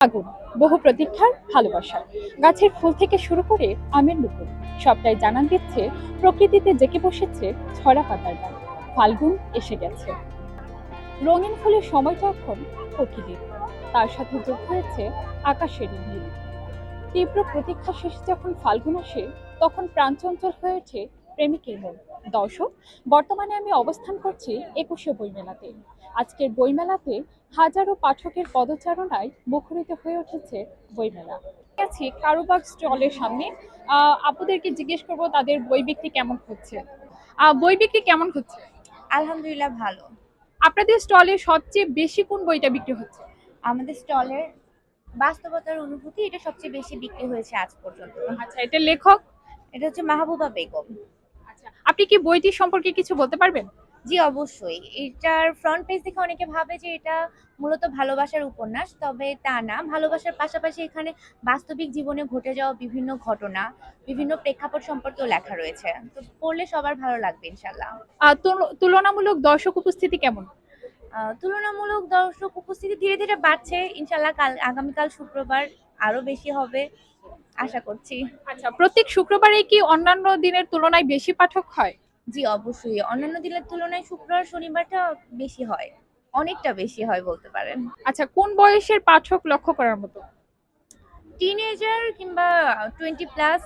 আগুন, বহু প্রতীক্ষার ভালোবাসা। গাছের ফুল থেকে শুরু করে আমের মুকুল সবটাই জানান দিচ্ছে প্রকৃতিতে জেঁকে বসেছে ছড়া পাতার গান ফাল্গুন এসে গেছে। রঙিন ফুলের সময়টা এখন প্রকৃতির। তার সাথে যোগ হয়েছে আকাশের নীল। তীব্র প্রতীক্ষা শেষে যখন ফাল্গুন আসে, তখন প্রাণচঞ্চল হয়ে ওঠে প্রেমিকের মন। দর্শক বর্তমানে আমি অবস্থান করছি একুশে বইমেলাতে। আজকের বইমেলাতে হাজারো পাঠকের পদচারণায় মুখরিত হয়ে উঠেছে বইমেলা। আছি কারুবাগ স্টলের সামনে। আহ, আপুদেরকে জিজ্ঞেস করব তাদের বই বিক্রি কেমন হচ্ছে? আহ, বই বিক্রি কেমন হচ্ছে? আলহামদুলিল্লাহ ভালো। আপনাদের স্টলে সবচেয়ে বেশি কোন বইটা বিক্রি হচ্ছে? আমাদের স্টলের বাস্তবতার অনুভূতি এটা সবচেয়ে বেশি বিক্রি হয়েছে আজ পর্যন্ত। আচ্ছা এটা লেখক? এটা হচ্ছে মাহবুবা বেগম। আচ্ছা আপনি কি বইটি সম্পর্কে কিছু বলতে পারবেন? জি অবশ্যই। এটার ফ্রন্ট পেজ দেখে অনেকে ভাবে যে এটা মূলত ভালোবাসার উপন্যাস তবে তা না। ভালোবাসার পাশাপাশি এখানে বাস্তবিক জীবনে ঘটে যাওয়া বিভিন্ন ঘটনা বিভিন্ন প্রেক্ষাপট সম্পর্কেও লেখা রয়েছে। তো পড়লে সবার ভালো লাগবে ইনশাল্লাহ তুলনামূলক দর্শক উপস্থিতি কেমন? তুলনামূলক দর্শক উপস্থিতি ধীরে ধীরে বাড়ছে। ইনশাল্লাহ কাল আগামীকাল শুক্রবার আরও বেশি হবে আশা করছি। আচ্ছা প্রত্যেক শুক্রবারে কি অন্যান্য দিনের তুলনায় বেশি পাঠক হয়? জি অবশ্যই। অন্যান্য দিনের তুলনায় শুক্রবার শনিবারটা বেশি হয়। অনেকটা বেশি হয় বলতে পারেন। আচ্ছা কোন বয়সের পাঠক লক্ষ্য করার মতো? টিনেজার কিংবা টোয়েন্টি প্লাস